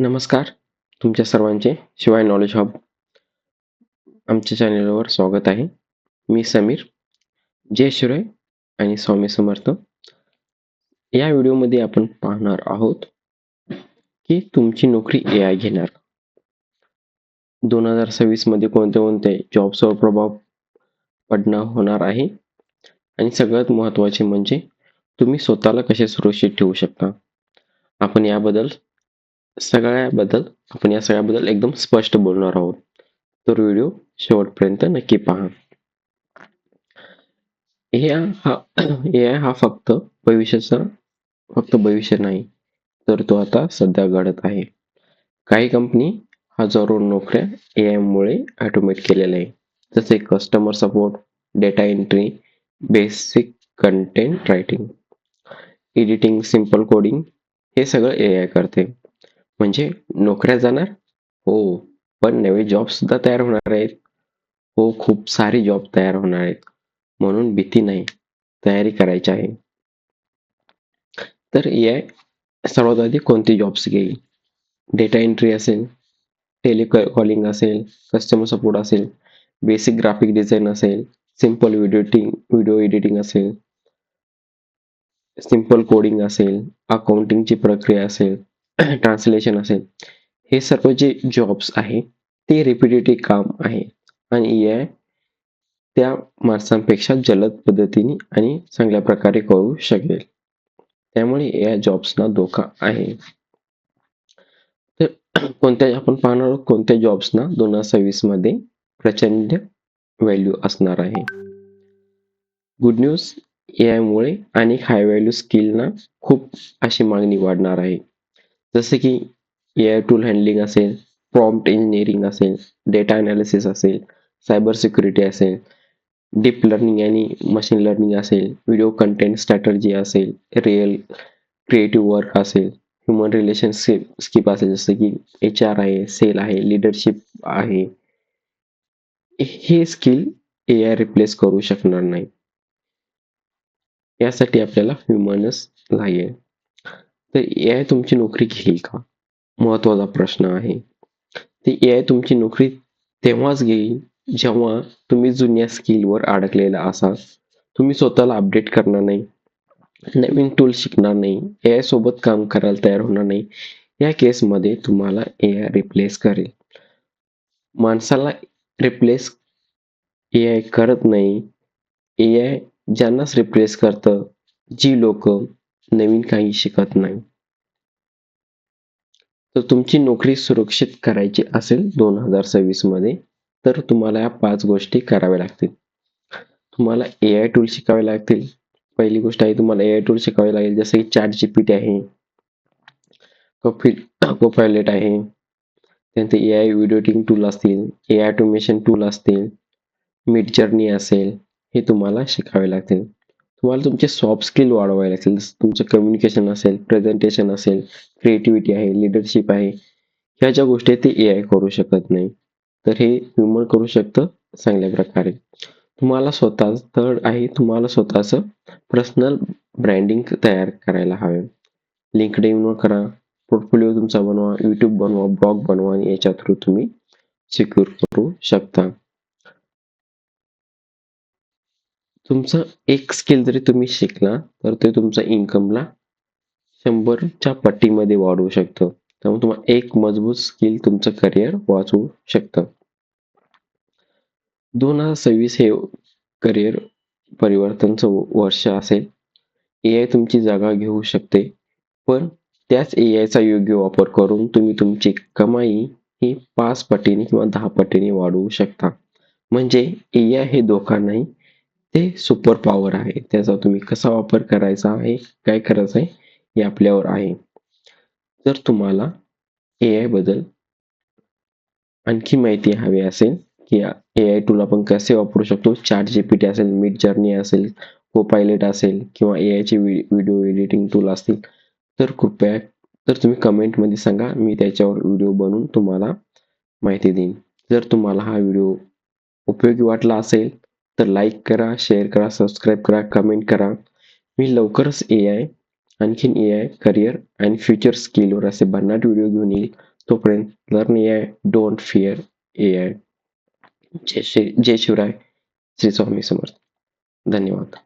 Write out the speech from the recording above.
नमस्कार तुमच्या सर्वांचे शिवाय नॉलेज हब आमच्या चॅनलवर स्वागत आहे. मी समीर जय शिवराय आणि स्वामी समर्थ. या व्हिडिओमध्ये आपण पाहणार आहोत की तुमची नोकरी ए आय घेणार. दोन हजार सव्वीसमध्ये कोणते कोणते जॉब्सवर प्रभाव पडणं होणार आहे आणि सगळ्यात महत्त्वाचे म्हणजे तुम्ही स्वतःला कसे सुरक्षित ठेवू शकता? आपण याबद्दल सगळ्याबद्दल आपण या सगळ्याबद्दल एकदम स्पष्ट बोलणार आहोत. तर व्हिडिओ शेवटपर्यंत नक्की पहा. ए आय हा ए आय हा फक्त भविष्याचा फक्त भविष्य नाही तर तो आता सध्या घडत आहे. काही कंपनी हजारो नोकऱ्या ए आय मुळे ऑटोमेट केलेल्या आहे जसे customer support data entry basic content writing editing simple coding हे सगळं ए आय करते. म्हणजे नोकऱ्या जाणार? हो. पण नवे जॉब सुद्धा तयार होणार आहेत. हो, खूप सारे जॉब तयार होणार आहेत. म्हणून भीती नाही. तयारी करायची आहे. तर ए सर्वात आधी कोणते जॉब्स घेईल? डेटा एंट्री असेल टेलिकॉलिंग असेल कस्टमर सपोर्ट असेल बेसिक ग्राफिक डिझाईन असेल simple video editing video editing असेल सिम्पल कोडिंग असेल अकाउंटिंगची प्रक्रिया असेल ट्रान्सलेशन असेल. हे सर्व जे जॉब्स आहे ते रिपिटेटिव्ह काम आहे. आणि ए आय त्या माणसांपेक्षा जलद पद्धतीने आणि चांगल्या प्रकारे करू शकेल. त्यामुळे ए आय जॉब्सना धोका आहे. तर कोणत्या आपण पाहणार आहोत कोणत्या जॉब्सना दोन हजार सव्वीसमध्ये प्रचंड व्हॅल्यू असणार आहे. गुड न्यूज ए आय मुळे अनेक हाय व्हॅल्यू स्किलना खूप अशी मागणी वाढणार आहे. जसे की ए टूल हँडलिंग असेल प्रॉम्प्ट इंजिनिअरिंग असेल डेटा अनालिसिस असेल सायबर सिक्युरिटी असेल डीप लर्निंग आणि मशीन लर्निंग असेल व्हिडिओ कंटेंट स्ट्रॅटर्जी असेल रिअल क्रिएटिव्ह वर्क असेल ह्युमन रिलेशनशिप स्किप असेल, जसं की एच आर आहे सेल आहे लिडरशिप आहे. हे स्किल ए आय रिप्लेस करू शकणार नाही. यासाठी आपल्याला ह्युमनच लागेल. तर ए आय तुमची नोकरी घेईल का? महत्त्वाचा प्रश्न आहे. ते ए आय तुमची नोकरी तेव्हाच घेईल जेव्हा तुम्ही जुन्या स्किलवर अडकलेला असाल. तुम्ही स्वतःला अपडेट करणार नाही. नवीन टूल शिकणार नाही. ए आय सोबत काम करायला तयार होणार नाही. या केसमध्ये तुम्हाला ए आय रिप्लेस करेल. माणसाला रिप्लेस ए आय करत नाही. ए आय ज्यांनाच रिप्लेस करतं जी लोक नवीन काही शिकत नाही. तर तुमची नोकरी सुरक्षित करायची असेल दोन हजार सव्वीसमध्ये तर तुम्हाला या पाच गोष्टी कराव्या लागतील. तुम्हाला ए आय टूल शिकावे लागतील. पहिली गोष्ट आहे तुम्हाला ए आय टूल शिकावे लागेल जसं की चॅट जीपीटी आहे कोपायलेट आहे. त्यानंतर A I video editing tool असतील ए आय ऑटोमेशन टूल असतील मिड जर्नी असेल हे तुम्हाला शिकावे लागतील. तुम्हाला तुमचे सॉफ्ट स्किल वाढवायला लागतील. जसं तुमचं कम्युनिकेशन असेल प्रेझेंटेशन असेल क्रिएटिव्हिटी आहे लिडरशिप आहे ह्या ज्या गोष्टी आहेत ते ए आय करू शकत नाही. तर हे ह्युमन करू शकतं चांगल्या प्रकारे. तुम्हाला स्वतः थर्ड आहे तुम्हाला स्वतःचं पर्सनल ब्रँडिंग तयार करायला हवे. लिंकड करा पोर्टफोलिओ तुमचा बनवा यूट्यूब बनवा ब्लॉग बनवा आणि याच्या थ्रू तुम्ही सिक्युअर करू शकता. तुमचं एक स्किल जरी तुम्ही शिकला तर ते तुमचा इन्कमला शंभरच्या पट्टीमध्ये वाढवू शकतं. त्यामुळे तुम्हाला एक मजबूत स्किल तुमचं करिअर वाचवू शकतं. दोन हजार सव्वीस हे करिअर परिवर्तनचं वर्ष असेल. ए आय तुमची जागा घेऊ शकते. पण त्याच ए आयचा योग्य वापर करून तुम्ही तुमची कमाई ही पाच पटीने किंवा दहा पटीने वाढवू शकता. म्हणजे ए आय हे धोका नाही ते सुपर पॉवर आहे. त्याचा तुम्ही कसा वापर करायचा आहे काय करायचं आहे हे आपल्यावर आहे. जर तुम्हाला ए आयबद्दल आणखी माहिती हवी असेल की ए आय टूल आपण कसे वापरू शकतो चार्ट टी असेल मिड जर्नी असेल को पायलट असेल किंवा ए आयचे व्हिडिओ एडिटिंग टूल असतील तर कृपया तर तुम्ही कमेंटमध्ये सांगा मी त्याच्यावर व्हिडिओ बनवून तुम्हाला माहिती देईन. जर तुम्हाला हा व्हिडिओ उपयोगी वाटला असेल तर लाईक करा शेअर करा सबस्क्राईब करा कमेंट करा. मी लवकरच ए आय आणखीन A I career and future स्किलवर असे भन्नाट व्हिडिओ घेऊन येईल. तोपर्यंत learn A I don't fear A I जय श्री जय शिवराय श्री स्वामी समर्थ. धन्यवाद.